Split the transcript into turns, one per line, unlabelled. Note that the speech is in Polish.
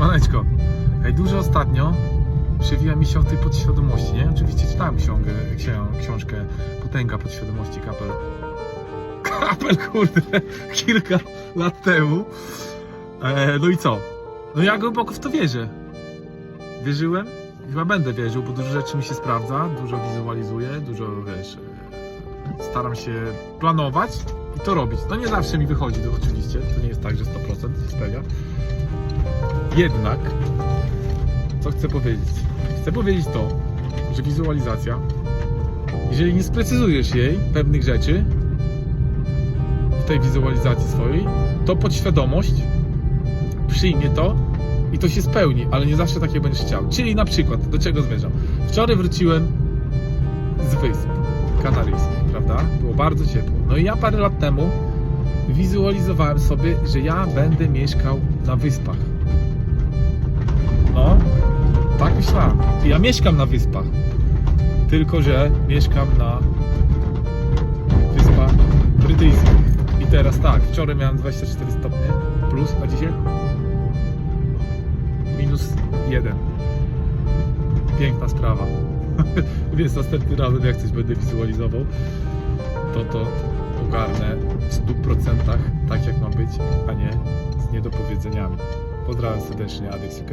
Siemaneczko. Ej, dużo ostatnio przewija mi się o tej podświadomości, nie? Oczywiście czytałem książkę, księ- książkę Potęga podświadomości Kapel. Kapel, kurde, kilka lat temu. E, no i co? No ja głęboko w to wierzę. Wierzyłem chyba będę wierzył, bo dużo rzeczy mi się sprawdza, dużo wizualizuję, dużo, wiesz, e, staram się planować i to robić. No nie zawsze mi wychodzi, to oczywiście, to nie jest tak, że 100% się spełnia. Jednak, co chcę powiedzieć? Chcę powiedzieć to, że wizualizacja, jeżeli nie sprecyzujesz jej pewnych rzeczy w tej wizualizacji swojej, to podświadomość przyjmie to i to się spełni, ale nie zawsze takie będziesz chciał. Czyli na przykład, do czego zmierzam? Wczoraj wróciłem z wysp kanaryjskich, prawda? Było bardzo ciepło. No i ja parę lat temu wizualizowałem sobie, że ja będę mieszkał na wyspach. Ja mieszkam na wyspach. Tylko, że mieszkam na wyspach brytyjskich. I teraz tak, wczoraj miałem 24 stopnie plus, a dzisiaj minus 1. Piękna sprawa. Więc następnym razem jak coś będę wizualizował, to to ogarnę w 100% tak jak ma być, a nie z niedopowiedzeniami. Pozdrawiam serdecznie, Alex UK.